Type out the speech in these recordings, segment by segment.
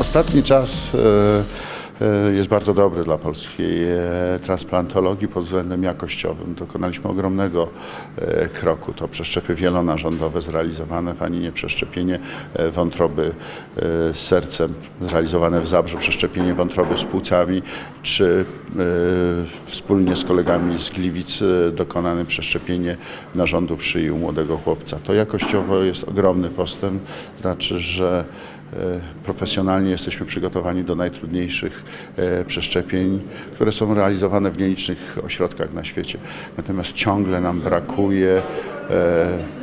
Ostatni czas e, e, jest bardzo dobry dla polskiej e, transplantologii pod względem jakościowym. Dokonaliśmy ogromnego kroku. To przeszczepy wielonarządowe zrealizowane w Aninie, przeszczepienie wątroby z sercem zrealizowane w Zabrzu, przeszczepienie wątroby z płucami, czy wspólnie z kolegami z Gliwic dokonane przeszczepienie narządów szyi u młodego chłopca. To jakościowo jest ogromny postęp, znaczy, że profesjonalnie jesteśmy przygotowani do najtrudniejszych e, przeszczepień, które są realizowane w nielicznych ośrodkach na świecie. Natomiast ciągle nam brakuje e,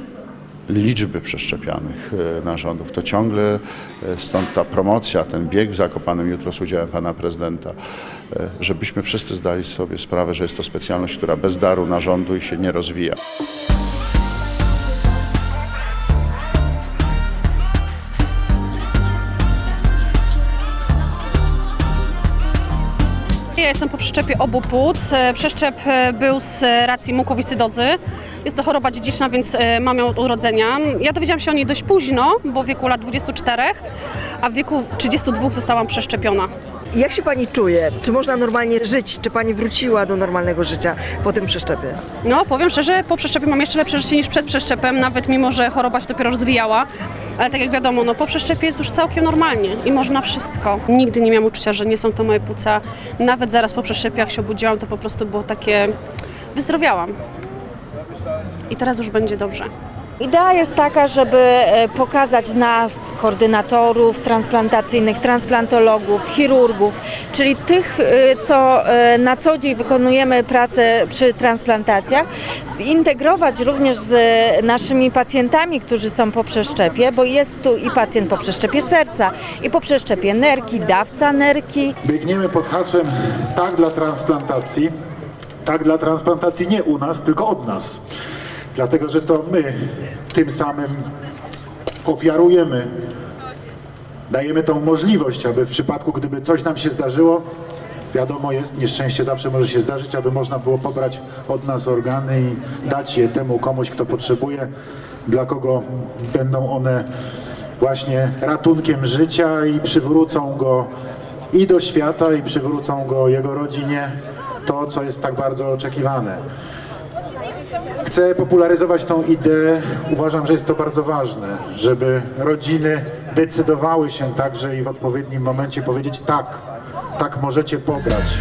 liczby przeszczepianych e, narządów. To ciągle e, stąd ta promocja, ten bieg w Zakopanem jutro z udziałem pana prezydenta, e, żebyśmy wszyscy zdali sobie sprawę, że jest to specjalność, która bez daru narządu i się nie rozwija. Ja jestem po przeszczepie obu płuc. E, Przeszczep e, był z racji mukowiscydozy. Jest to choroba dziedziczna, więc e, mam ją od urodzenia. Ja dowiedziałam się o niej dość późno, bo w wieku lat 24, a w wieku 32 zostałam przeszczepiona. Jak się pani czuje? Czy można normalnie żyć? Czy pani wróciła do normalnego życia po tym przeszczepie? No, powiem szczerze, po przeszczepie mam jeszcze lepsze życie niż przed przeszczepem, nawet mimo, że choroba się dopiero rozwijała. Ale tak jak wiadomo, no, po przeszczepie jest już całkiem normalnie i można wszystko. Nigdy nie miałam uczucia, że nie są to moje płuca. Nawet zaraz po przeszczepie, jak się obudziłam, to po prostu było takie... Wyzdrowiałam. I teraz już będzie dobrze. Idea jest taka, żeby e, pokazać nas, koordynatorów transplantacyjnych, transplantologów, chirurgów, czyli tych, e, co e, na co dzień wykonujemy pracę przy transplantacjach, zintegrować również z naszymi pacjentami, którzy są po przeszczepie, bo jest tu i pacjent po przeszczepie serca, i po przeszczepie nerki, dawca nerki. Biegniemy pod hasłem tak dla transplantacji, tak dla transplantacji nie u nas, tylko od nas. Dlatego, że to my tym samym ofiarujemy, dajemy tą możliwość, aby w przypadku, gdyby coś nam się zdarzyło, wiadomo jest, nieszczęście zawsze może się zdarzyć, aby można było pobrać od nas organy i dać je temu komuś, kto potrzebuje, dla kogo będą one właśnie ratunkiem życia i przywrócą go i do świata, i przywrócą go jego rodzinie to, co jest tak bardzo oczekiwane. Chcę popularyzować tą ideę. Uważam, że jest to bardzo ważne, żeby rodziny decydowały się także i w odpowiednim momencie powiedzieć tak, tak możecie pobrać.